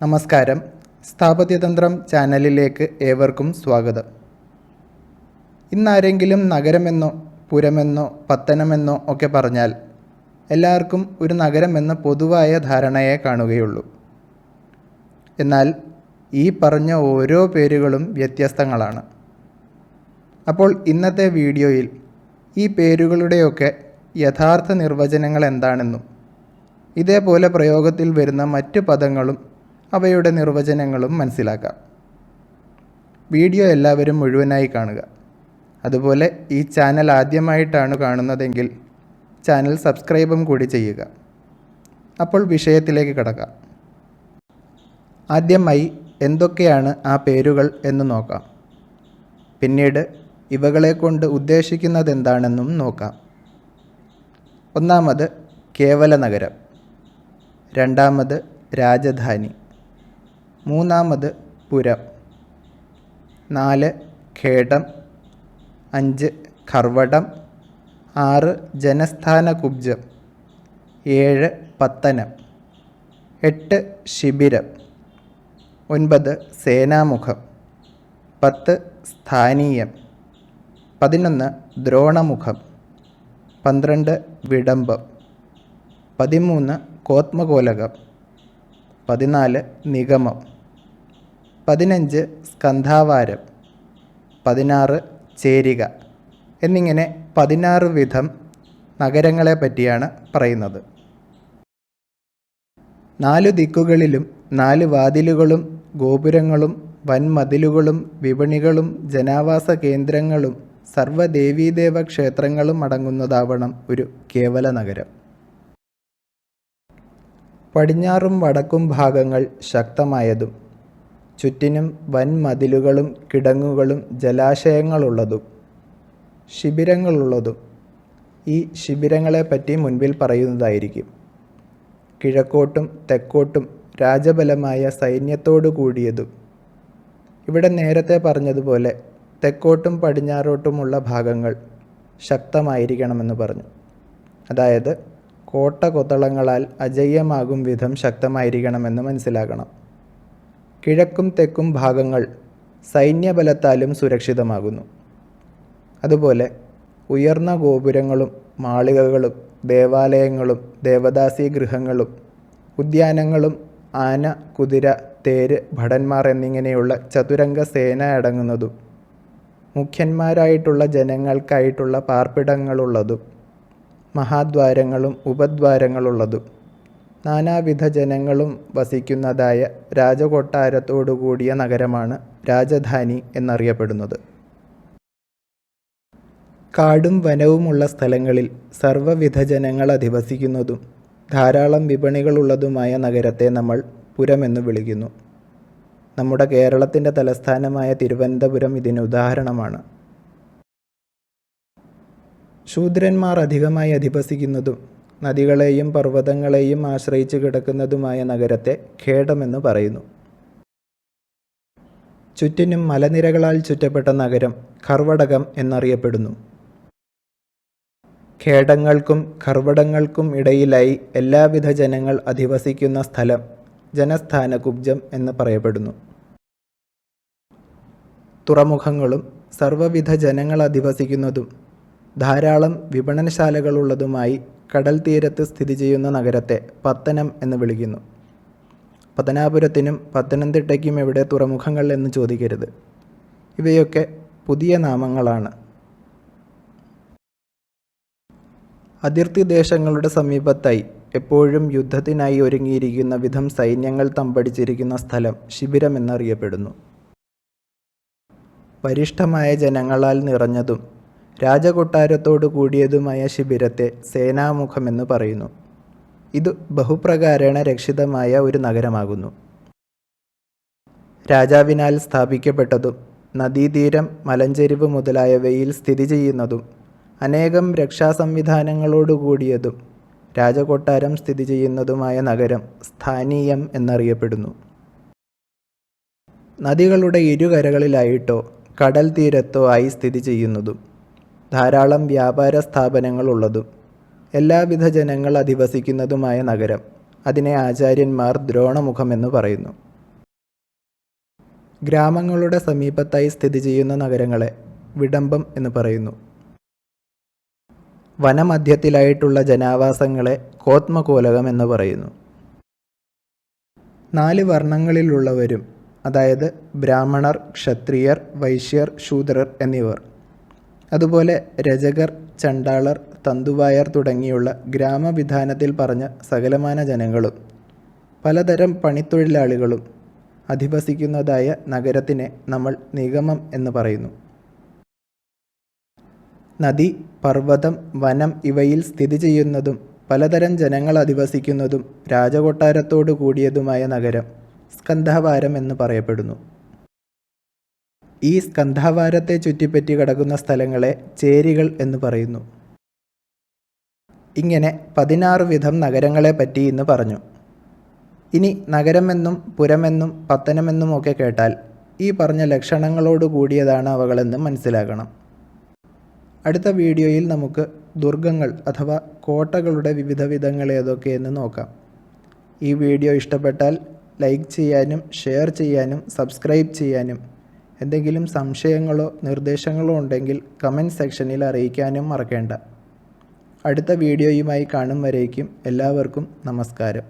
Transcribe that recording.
നമസ്കാരം. സ്ഥാപത്യതന്ത്രം ചാനലിലേക്ക് ഏവർക്കും സ്വാഗതം. ഇന്നാരെങ്കിലും നഗരമെന്നോ പുരമെന്നോ പത്തനമെന്നോ ഒക്കെ പറഞ്ഞാൽ എല്ലാവർക്കും ഒരു നഗരമെന്ന പൊതുവായ ധാരണയെ കാണുകയുള്ളൂ. എന്നാൽ ഈ പറഞ്ഞ ഓരോ പേരുകളും വ്യത്യസ്തങ്ങളാണ്. അപ്പോൾ ഇന്നത്തെ വീഡിയോയിൽ ഈ പേരുകളുടെയൊക്കെ യഥാർത്ഥ നിർവചനങ്ങൾ എന്താണെന്നും ഇതേപോലെ പ്രയോഗത്തിൽ വരുന്ന മറ്റു പദങ്ങളും അവയുടെ നിർവചനങ്ങളും മനസ്സിലാക്കാം. വീഡിയോ എല്ലാവരും മുഴുവനായി കാണുക. അതുപോലെ ഈ ചാനൽ ആദ്യമായിട്ടാണ് കാണുന്നതെങ്കിൽ ചാനൽ സബ്സ്ക്രൈബും കൂടി ചെയ്യുക. അപ്പോൾ വിഷയത്തിലേക്ക് കടക്കാം. ആദ്യമായി എന്തൊക്കെയാണ് ആ പേരുകൾ എന്ന് നോക്കാം. പിന്നീട് ഇവകളെ കൊണ്ട് ഉദ്ദേശിക്കുന്നത് എന്താണെന്നും നോക്കാം. ഒന്നാമത് കേവല നഗരം രണ്ടാമത് രാജധാനി. മൂന്നാമത് പുരം. നാല് ഖേടം. അഞ്ച് കർവടം ആറ് ജനസ്ഥാന കുബ്ജം. ഏഴ് പത്തനം. എട്ട് ശിബിരം. ഒൻപത് സേനാമുഖം. പത്ത് സ്ഥാനീയം. പതിനൊന്ന് ദ്രോണമുഖം. പന്ത്രണ്ട് വിടംബം പതിമൂന്ന് കോത്മകോലകം. പതിനാല് നിഗമം. പതിനഞ്ച് സ്കന്ധാവാരം. പതിനാറ് ചേരിക. എന്നിങ്ങനെ പതിനാറ് വിധം നഗരങ്ങളെ പറ്റിയാണ് പറയുന്നത്. നാലു ദിക്കുകളിലും നാല് വാതിലുകളും ഗോപുരങ്ങളും വൻമതിലുകളും വിപണികളും ജനാവാസ കേന്ദ്രങ്ങളും സർവദേവീദേവ ക്ഷേത്രങ്ങളും അടങ്ങുന്നതാവണം ഒരു കേവല നഗരം. പടിഞ്ഞാറും വടക്കും ഭാഗങ്ങൾ ശക്തമായതും ചുറ്റിനും വൻ മതിലുകളും കിടങ്ങുകളും ജലാശയങ്ങളുള്ളതും ശിബിരങ്ങളുള്ളതും ഈ ശിബിരങ്ങളെപ്പറ്റി മുൻപിൽ പറയുന്നതായിരിക്കും. കിഴക്കോട്ടും തെക്കോട്ടും രാജബലമായ സൈന്യത്തോടു കൂടിയതും. ഇവിടെ നേരത്തെ പറഞ്ഞതുപോലെ തെക്കോട്ടും പടിഞ്ഞാറോട്ടുമുള്ള ഭാഗങ്ങൾ ശക്തമായിരിക്കണമെന്ന് പറഞ്ഞു. അതായത് കോട്ട കൊത്തളങ്ങളാൽ അജയ്യമാകും വിധം ശക്തമായിരിക്കണമെന്ന് മനസ്സിലാക്കണം. കിഴക്കും തെക്കും ഭാഗങ്ങൾ സൈന്യബലത്താലും സുരക്ഷിതമാകുന്നു. അതുപോലെ ഉയർന്ന ഗോപുരങ്ങളും മാളികകളും ദേവാലയങ്ങളും ദേവദാസി ഗൃഹങ്ങളും ഉദ്യാനങ്ങളും ആന കുതിര തേര് ഭടന്മാർ എന്നിങ്ങനെയുള്ള ചതുരംഗ സേന അടങ്ങുന്നതും മുഖ്യന്മാരായിട്ടുള്ള ജനങ്ങൾക്കായിട്ടുള്ള പാർപ്പിടങ്ങളുള്ളതും മഹാദ്വാരങ്ങളും ഉപദ്വാരങ്ങളുള്ളതും നാനാവിധ ജനങ്ങളും വസിക്കുന്നതായ രാജകൊട്ടാരത്തോടു കൂടിയ നഗരമാണ് രാജധാനി എന്നറിയപ്പെടുന്നത്. കാടും വനവുമുള്ള സ്ഥലങ്ങളിൽ സർവവിധ ജനങ്ങൾ അധിവസിക്കുന്നതും ധാരാളം വിപണികളുള്ളതുമായ നഗരത്തെ നമ്മൾ പുരമെന്ന് വിളിക്കുന്നു. നമ്മുടെ കേരളത്തിന്റെ തലസ്ഥാനമായ തിരുവനന്തപുരം ഇതിന് ഉദാഹരണമാണ്. ശൂദ്രന്മാർ അധികമായി അധിവസിക്കുന്നതും നദികളെയും പർവതങ്ങളെയും ആശ്രയിച്ച് കിടക്കുന്നതുമായ നഗരത്തെ ഖേഡമെന്ന് പറയുന്നു. ചുറ്റിനും മലനിരകളാൽ ചുറ്റപ്പെട്ട നഗരം കർവടകം എന്നറിയപ്പെടുന്നു. ഖേടങ്ങൾക്കും കർവടങ്ങൾക്കും ഇടയിലായി എല്ലാവിധ ജനങ്ങൾ അധിവസിക്കുന്ന സ്ഥലം ജനസ്ഥാന കുബ്ജം എന്ന് പറയപ്പെടുന്നു. തുറമുഖങ്ങളും സർവവിധ ജനങ്ങൾ അധിവസിക്കുന്നതും ധാരാളം വിപണനശാലകളുള്ളതുമായി കടൽ തീരത്ത് സ്ഥിതി ചെയ്യുന്ന നഗരത്തെ പത്തനം എന്ന് വിളിക്കുന്നു. പത്തനാപുരത്തിനും പത്തനംതിട്ടയ്ക്കും എവിടെ തുറമുഖങ്ങൾ എന്ന് ചോദിക്കരുത്. ഇവയൊക്കെ പുതിയ നാമങ്ങളാണ്. അതിർത്തി ദേശങ്ങളുടെ സമീപത്തായി എപ്പോഴും യുദ്ധത്തിനായി ഒരുങ്ങിയിരിക്കുന്ന വിധം സൈന്യങ്ങൾ തമ്പടിച്ചിരിക്കുന്ന സ്ഥലം ശിബിരം എന്നറിയപ്പെടുന്നു വരിഷ്ഠമായ ജനങ്ങളാൽ നിറഞ്ഞതും രാജകൊട്ടാരത്തോടു കൂടിയതുമായ ശിബിരത്തെ സേനാമുഖമെന്ന് പറയുന്നു. ഇത് ബഹുപ്രകാരേണ രക്ഷിതമായ ഒരു നഗരമാകുന്നു. രാജാവിനാൽ സ്ഥാപിക്കപ്പെട്ടതും നദീതീരം മലഞ്ചെരിവ് മുതലായവയിൽ സ്ഥിതി ചെയ്യുന്നതും അനേകം രക്ഷാസംവിധാനങ്ങളോടുകൂടിയതും രാജകൊട്ടാരം സ്ഥിതി ചെയ്യുന്നതുമായ നഗരം സ്ഥാനീയം എന്നറിയപ്പെടുന്നു. നദികളുടെ ഇരുകരകളിലായിട്ടോ കടൽ തീരത്തോ ആയി സ്ഥിതി ചെയ്യുന്നതും. ധാരാളം വ്യാപാര സ്ഥാപനങ്ങൾ ഉള്ളതും എല്ലാവിധ ജനങ്ങൾ അധിവസിക്കുന്നതുമായ നഗരം അതിനെ ആചാര്യന്മാർ ദ്രോണമുഖമെന്ന് പറയുന്നു. ഗ്രാമങ്ങളുടെ സമീപത്തായി സ്ഥിതി ചെയ്യുന്ന നഗരങ്ങളെ വിടംബം എന്ന് പറയുന്നു. വനമധ്യത്തിലായിട്ടുള്ള ജനാവാസങ്ങളെ കോത്മകോലകം എന്ന് പറയുന്നു. നാല് വർണങ്ങളിലുള്ളവരും അതായത് ബ്രാഹ്മണർ ക്ഷത്രിയർ വൈശ്യർ ശൂദ്രർ എന്നിവർ അതുപോലെ രജകർ ചണ്ടാളർ തന്തുവായർ തുടങ്ങിയുള്ള ഗ്രാമവിധാനത്തിൽ പറഞ്ഞ സകലമാന ജനങ്ങളും പലതരം പണിത്തൊഴിലാളികളും അധിവസിക്കുന്നതായ നഗരത്തിനെ നമ്മൾ നിഗമം എന്ന് പറയുന്നു. നദി പർവതം വനം ഇവയിൽ സ്ഥിതി ചെയ്യുന്നതും പലതരം ജനങ്ങൾ അധിവസിക്കുന്നതും രാജകൊട്ടാരത്തോടു കൂടിയതുമായ നഗരം സ്കന്ധാവാരം എന്ന് പറയപ്പെടുന്നു. ഈ സ്കന്ധാവാരത്തെ ചുറ്റിപ്പറ്റി കിടക്കുന്ന സ്ഥലങ്ങളെ ചേരികൾ എന്ന് പറയുന്നു. ഇങ്ങനെ പതിനാറ് വിധം നഗരങ്ങളെ പറ്റി ഇന്ന് പറഞ്ഞു. ഇനി നഗരമെന്നും പുരമെന്നും പത്തനമെന്നും ഒക്കെ കേട്ടാൽ ഈ പറഞ്ഞ ലക്ഷണങ്ങളോട് കൂടിയതാണ് അവകളെന്ന് മനസ്സിലാക്കണം അടുത്ത വീഡിയോയിൽ നമുക്ക് ദുർഗങ്ങൾ അഥവാ കോട്ടകളുടെ വിവിധ വിധങ്ങൾ ഏതൊക്കെയെന്ന് നോക്കാം. ഈ വീഡിയോ ഇഷ്ടപ്പെട്ടാൽ ലൈക്ക് ചെയ്യാനും ഷെയർ ചെയ്യാനും സബ്സ്ക്രൈബ് ചെയ്യാനും എന്തെങ്കിലും സംശയങ്ങളോ നിർദ്ദേശങ്ങളോ ഉണ്ടെങ്കിൽ കമന്റ് സെക്ഷനിൽ അറിയിക്കാനും മറക്കേണ്ട. അടുത്ത വീഡിയോയുമായി കാണും വരേക്കും എല്ലാവർക്കും നമസ്കാരം.